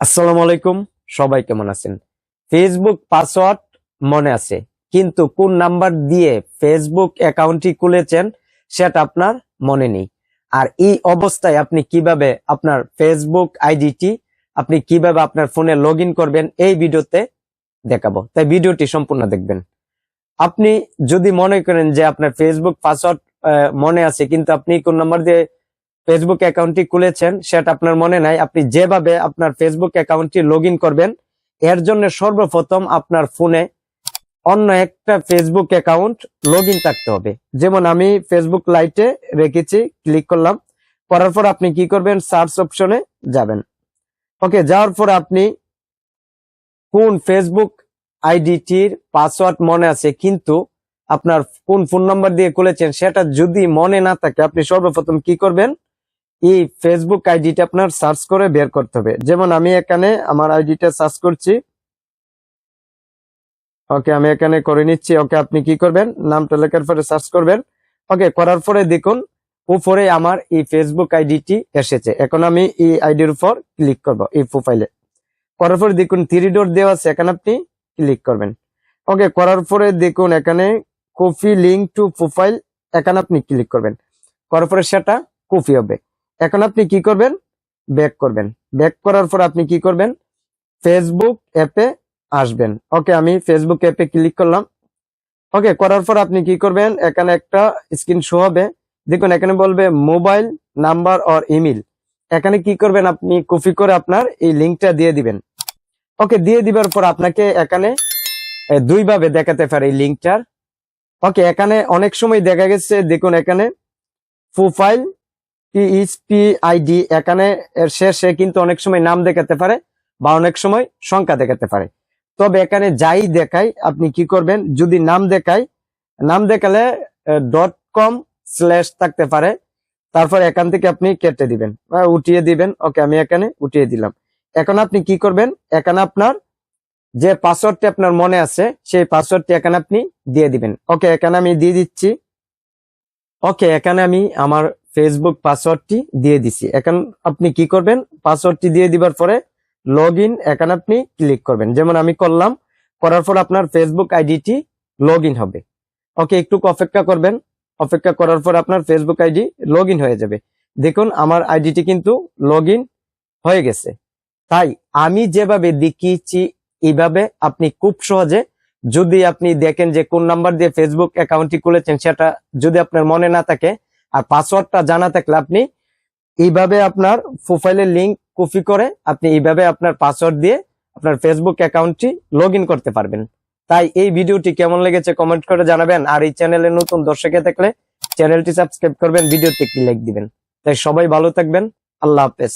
আসসালামু আলাইকুম, সবাই কেমন আছেন? ফেসবুক পাসওয়ার্ড মনে আছে, কিন্তু কোন নাম্বার দিয়ে ফেসবুক অ্যাকাউন্টটি খুলেছেন সেটা আপনার মনে নেই। আর এই অবস্থায় আপনি কীভাবে আপনার ফেসবুক আইডিটি আপনি কীভাবে আপনার ফোনে লগ করবেন, এই ভিডিওতে দেখাবো। তাই ভিডিওটি সম্পূর্ণ দেখবেন। আপনি যদি মনে করেন যে আপনার ফেসবুক পাসওয়ার্ড মনে আছে, কিন্তু আপনি কোন নাম্বার দিয়ে ফেসবুক অ্যাকাউন্টটি খুলেছেন, সেটা আপনার মনে নাই। আপনি যেভাবে আপনার ফেসবুক অ্যাকাউন্টটি লগ করবেন, এর জন্য সর্বপ্রথম আপনার ফোনে অন্য একটা ফেসবুক অ্যাকাউন্ট লগ ইন থাকতে হবে। যেমন আমি ফেসবুক লাইটে রেখেছি ক্লিক করলাম, করার পর আপনি কি করবেন? সার্চ অপশনে যাবেন। ওকে যাওয়ার পর আপনি কোন ফেসবুক আইডিটির পাসওয়ার্ড মনে আছে, কিন্তু আপনার কোন ফোন নাম্বার দিয়ে খুলেছেন, সেটা যদি মনে না থাকে, আপনি সর্বপ্রথম কি করবেন? এই ফেসবুক আইডিটা আপনার সার্চ করে বের করতে হবে। যেমন আমি এখানে আমার আইডিটা সার্চ করছি। ওকে আমি এখানে করে নিচ্ছি। ওকে আপনি কি করবেন? নামটা লেখার পরে সার্চ করবেন। ওকে করার পরে দেখুন, উপরে আমার এই ফেসবুক আইডিটি এসেছে। এখন আমি এই আইডির উপর ক্লিক করব, এই প্রোফাইলে করার পরে দেখুন থ্রি ডোর দেওয়া আছে। এখানে আপনি ক্লিক করবেন। ওকে করার পরে দেখুন, এখানে কপি লিঙ্ক টু প্রোফাইল এখানে আপনি ক্লিক করবেন। করার পরে সেটা কপি হবে। এখন আপনি কি করবেন? ব্যাক করবেন। ব্যাক করার পর আপনি কি করবেন? ফেসবুক অ্যাপে আসবেন। ওকে আমি ফেসবুক অ্যাপে ক্লিক করলাম। ওকে করার পর আপনি কি করবেন? এখানে একটা স্ক্রিন শো হবে। দেখুন, এখানে বলবে মোবাইল নাম্বার অর ইমেল এখানে কি করবেন? আপনি কপি করে আপনার এই লিঙ্কটা দিয়ে দিবেন। ওকে দিয়ে দিবার পর আপনাকে এখানে দুইভাবে দেখাতে পারে এই লিঙ্কটার ওকে এখানে অনেক সময় দেখা গেছে, দেখুন এখানে প্রোফাইল পিএইচপি আইডি এখানে এর শেষে কিন্তু অনেক সময় নাম দেখাতে পারে বা অনেক সময় সংখ্যা দেখাতে পারে। তবে এখানে যাই দেখাই, আপনি কি করবেন? যদি নাম দেখাই, নাম দেখালে ডট কম স্ল্যাশ থাকতে পারে। তারপর এখান থেকে আপনি কেটে দিবেন, বা উঠিয়ে দিবেন। ওকে আমি এখানে উঠিয়ে দিলাম। এখন আপনি কি করবেন? এখানে আপনার যে পাসওয়ার্ডটি আপনার মনে আছে, সেই পাসওয়ার্ডটি এখানে আপনি দিয়ে দিবেন। ওকে এখানে আমি দিয়ে দিচ্ছি। ওকে এখানে আমি আমার ফেসবুক পাসওয়ার্ডটি দিয়ে দিছি। এখন আপনি কি করবেন? পাসওয়ার্ডটি দিয়ে দিবার পরে লগ ইন এখানে আপনি ক্লিক করবেন। যেমন আমি করলাম, করার পর আপনার ফেসবুক আইডিটি লগ হবে। ওকে একটু অপেক্ষা করবেন। অপেক্ষা করার পর আপনার ফেসবুক আইডি লগ হয়ে যাবে। দেখুন, আমার আইডিটি কিন্তু লগ হয়ে গেছে। তাই আমি যেভাবে দেখিয়েছি এইভাবে আপনি খুব সহজে যদি আপনি দেখেন যে কোন নাম্বার দিয়ে ফেসবুক অ্যাকাউন্টটি খুলেছেন, সেটা যদি আপনার মনে না থাকে আর পাসওয়ার্ডটা জানা থাকলে আপনি এইভাবে আপনার প্রোফাইলের লিঙ্ক কপি করে আপনি এইভাবে আপনার পাসওয়ার্ড দিয়ে আপনার ফেসবুক অ্যাকাউন্টটি লগ করতে পারবেন। তাই এই ভিডিওটি কেমন লেগেছে কমেন্ট করে জানাবেন। আর এই চ্যানেলে নতুন দর্শকে থাকলে চ্যানেলটি সাবস্ক্রাইব করবেন, ভিডিওতে একটি লাইক দিবেন। তাই সবাই ভালো থাকবেন। আল্লাহ হাফেজ।